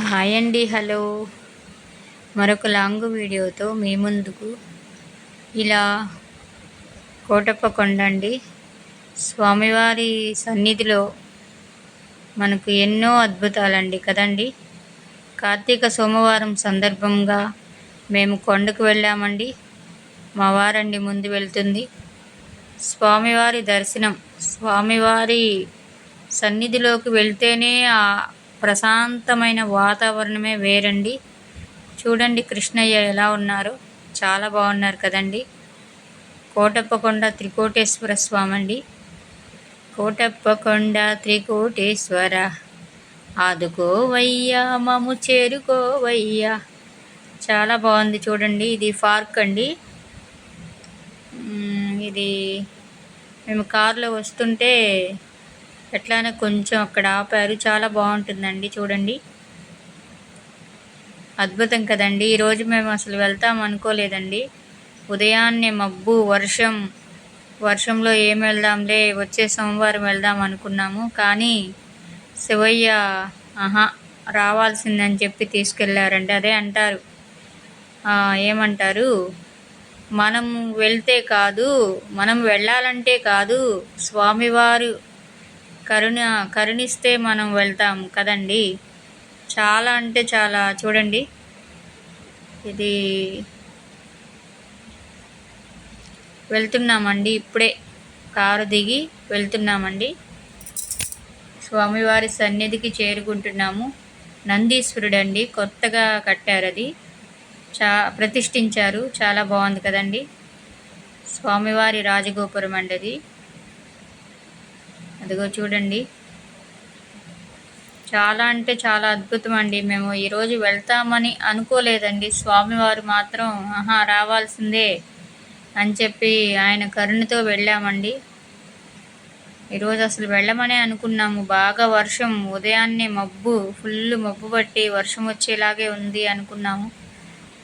Hi అండి hello. మరొక long వీడియోతో మీ ముందుకు ఇలా కోటప్ప కొండండి స్వామివారి సన్నిధిలో మనకు ఎన్నో అద్భుతాలండి కదండి. కార్తీక సోమవారం సందర్భంగా మేము కొండకు వెళ్ళామండి. మా వారండి ముందు వెళ్తుంది. స్వామివారి దర్శనం స్వామివారి సన్నిధిలోకి వెళ్తేనే ఆ ప్రశాంతమైన వాతావరణమే వేరండి. చూడండి కృష్ణయ్య ఎలా ఉన్నారు. చాలా బాగున్నారు కదండి. కోటప్పకొండ త్రికోటేశ్వర స్వామి అండి కోటప్పకొండ త్రికోటేశ్వర. ఆదుకోవయ్యా మము చేరుకోవయ్యా. చాలా బాగుంది చూడండి. ఇది పార్క్ అండి. ఇది మేము కారులో వస్తుంటే ఎట్లానే కొంచెం అక్కడ ఆపారు. చాలా బాగుంటుందండి చూడండి. అద్భుతం కదండి. ఈరోజు మేము అసలు వెళ్తాం అనుకోలేదండి. ఉదయాన్నే మబ్బు వర్షం వర్షంలో ఏం వెళ్దాంలే వచ్చే సోమవారం వెళ్దాం అనుకున్నాము. కానీ శివయ్య ఆహా రావాల్సిందని చెప్పి తీసుకెళ్ళారండి అదే అంటారు. ఏమంటారు? మనం వెళ్తే కాదు మనం వెళ్ళాలంటే కాదు స్వామివారు కరుణ కరుణిస్తే మనం వెళ్తాం కదండి. చాలా అంటే చాలా. చూడండి. ఇది వెళ్తున్నామండి. ఇప్పుడే కారు దిగి వెళ్తున్నామండి. స్వామివారి సన్నిధికి చేరుకుంటున్నాము. నందీశ్వరుడు అండి కొత్తగా కట్టారు అది. చా ప్రతిష్ఠించారు. చాలా బాగుంది కదండి. స్వామివారి రాజగోపురం అండి అది. అదిగో చూడండి. చాలా అంటే చాలా అద్భుతం అండి. మేము ఈరోజు వెళ్తామని అనుకోలేదండి. స్వామివారు మాత్రం ఆహా రావాల్సిందే అని చెప్పి ఆయన కరుణతో వెళ్ళామండి. ఈరోజు అసలు వెళ్ళమనే అనుకున్నాము. బాగా వర్షం ఉదయాన్నే మబ్బు ఫుల్ మబ్బు పట్టి వర్షం వచ్చేలాగే ఉంది అనుకున్నాము.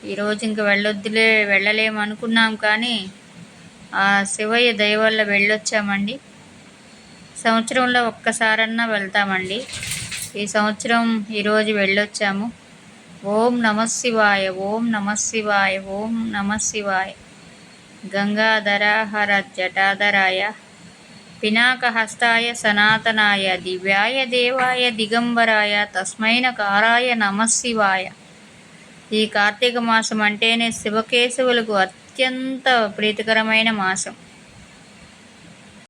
ఈరోజు ఇంక వెళ్ళొద్దులే వెళ్ళలేము అనుకున్నాం కానీ ఆ శివయ్య దయ వల్ల వెళ్ళొచ్చామండి. సంవత్సరంలో ఒక్కసారన్నా వెళ్తామండి. ఈ సంవత్సరం ఈరోజు వెళ్ళొచ్చాము. ఓం నమశివాయ ఓం నమశివాయ ఓం నమశివాయ గంగాధరాహర గంగాధర హర జటాధరాయ పినాకహస్తాయ సనాతనాయ దివ్యాయ దేవాయ దిగంబరాయ తస్మైన కారాయ నమశివాయ ఈ కార్తీక మాసం అంటేనే శివకేశవులకు అత్యంత ప్రీతికరమైన మాసం.